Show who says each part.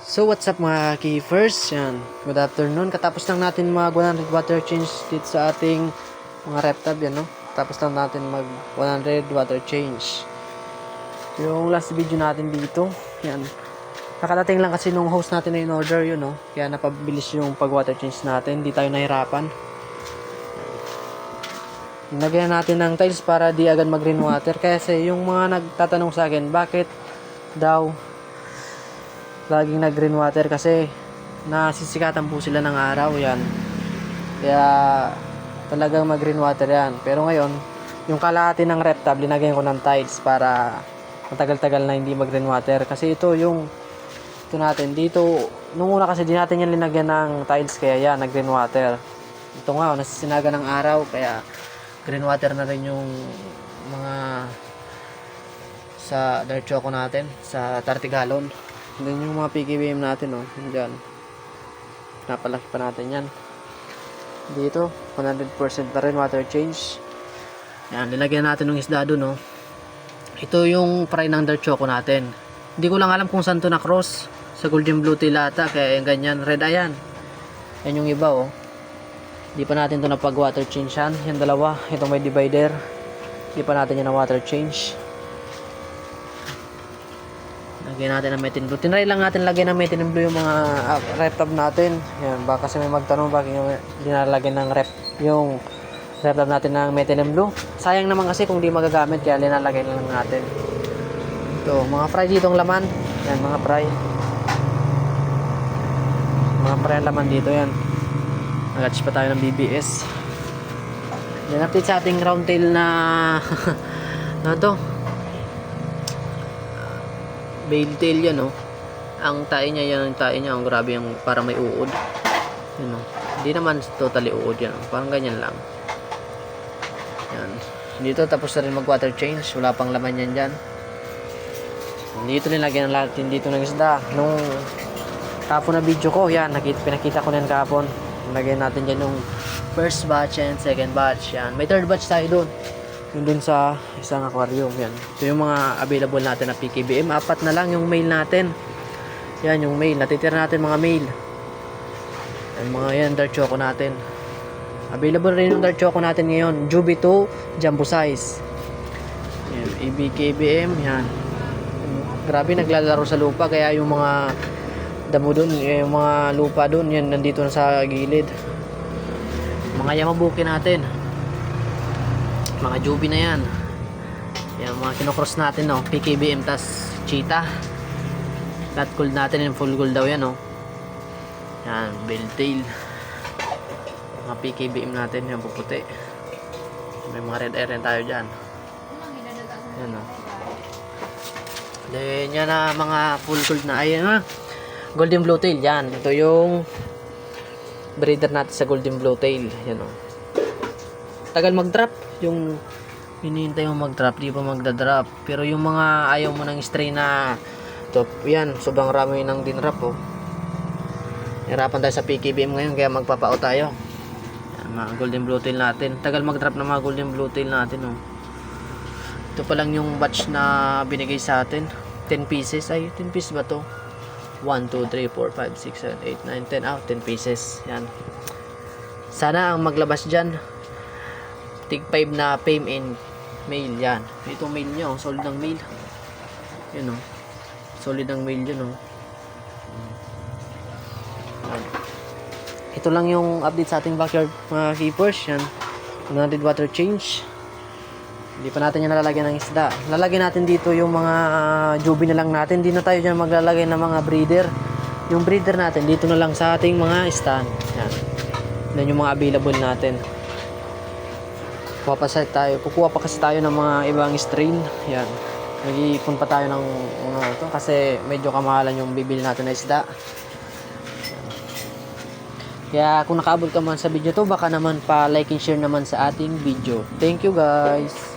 Speaker 1: So what's up mga keepers? Yan. Good afternoon. Katapos lang natin mag 100 water change dito sa ating mga reptab yan no. Tapos lang natin mag 100 water change. Yung last video natin dito, yan. Nakadating lang kasi nung host natin na in order yun no. Kaya napabilis yung pag water change natin. Hindi tayo nahirapan. Nagyan natin ng tiles para di agad mag rainwater. Kasi yung mga nagtatanong sa akin, bakit daw laging nag green water kasi nasisikatan po sila ng araw yan. Kaya talagang mag green water yan. Pero ngayon yung kalahati ng reptab linagyan ko ng tiles para matagal-tagal na hindi mag green water. Kasi ito yung ito natin dito nung una kasi di natin yan linagyan ng tiles kaya yan nag green water. Ito nga oh, nasisinaga ng araw kaya green water na rin yung mga sa dirt natin sa 30 gallon then yung mga PKBM natin oh dyan. Napalaki pa natin yan. Dito 100% na rin water change. Yan nilagyan natin ng isda doon oh. Ito yung fry ng dirt choco natin. Hindi ko lang alam kung saan to na cross sa golden blue tail ata kaya yung ganyan. Red ayan. Yan yung iba oh. Hindi pa natin to napag water change yan. Yung dalawa itong may divider. Hindi pa natin yan na water change Lagyan natin ng metin blue. Tinry lang natin lagyan ng metin blue yung mga uh, rep tab natin. Yan, baka kasi may magtanong bakit yung dinalagyan ng rep yung rep tab natin ng metin blue. Sayang naman kasi kung di magagamit kaya linalagay lang natin. Ito, mga fry dito ang laman. Yan, mga fry. Mga fry ang laman dito yan. Nag-attach pa tayo ng BBS. Yan, update sa ating round tail na na to Bale tail yan oh. Ang tae niya yan, ang tae niya, ang grabe yung para may uod. Yan oh. Hindi naman totally uod yan. oh. Parang ganyan lang. Yan. Dito tapos na rin mag water change. Wala pang laman yan dyan. Dito nilagyan natin dito ng isda. Nung tapon na video ko, yan, nakita, pinakita ko na yan kahapon. Lagyan natin dyan yung first batch and second batch. Yan. May third batch tayo doon yung dun sa isang aquarium yan. Ito yung mga available natin na PKBM apat na lang yung mail natin. Yan yung mail. Natitira natin mga mail. Yan mga yan dark choco natin. Available rin yung dark choco natin ngayon. Juby 2 jumbo size yan EBKBM yan. Grabe naglalaro sa lupa. Kaya yung mga damo dun yung mga lupa dun yan nandito na sa gilid. Mga yamabuki natin mga jubi na yan. Yan mga kinocross natin no? PKBM tas cheetah. Cat gold natin yung full gold daw yan no? Yan bell tail. Mga PKBM natin yung puputi. May mga red air tayo dyan. Yan no? Then yan na mga full gold na. Ayun na golden blue tail yan. Ito yung breeder natin sa golden blue tail yan o tagal mag drop yung hinihintay mo mag drop di pa magda-drop. Pero yung mga ayaw mo ng stray na to yan sobrang rami nang dinrap oh. Hirapan tayo sa PKBM ngayon kaya magpapao tayo. Yan, mga golden blue tail natin. Tagal mag drop ng mga golden blue tail natin oh. Ito pa lang yung batch na binigay sa atin. 10 pieces. Ay 10 pieces ba to? 1, 2, 3, 4, 5, 6, 7, 8, 9, 10 ah 10 pieces. Yan. Sana ang maglabas dyan tig 5 na fame in mail yan. Itong mail nyo solid ang mail. Yun o solid ang mail yun o Yan. ito lang yung update sa ating backyard mga keepers yan. 100 water change. Hindi pa natin yan nalalagyan ng isda. Lalagyan natin dito yung mga uh, jubi na lang natin. Hindi na tayo dyan maglalagay ng mga breeder. Yung breeder natin dito na lang sa ating mga stand yan. Yan yung mga available natin kuha pa sa tayo kukuha pa kasi tayo ng mga ibang strain. Yan. Nag-iipon pa tayo ng mga to kasi medyo kamahalan yung bibili natin na isda. Kaya kung nakaabot ka man sa video to baka naman pa like and share naman sa ating video. Thank you guys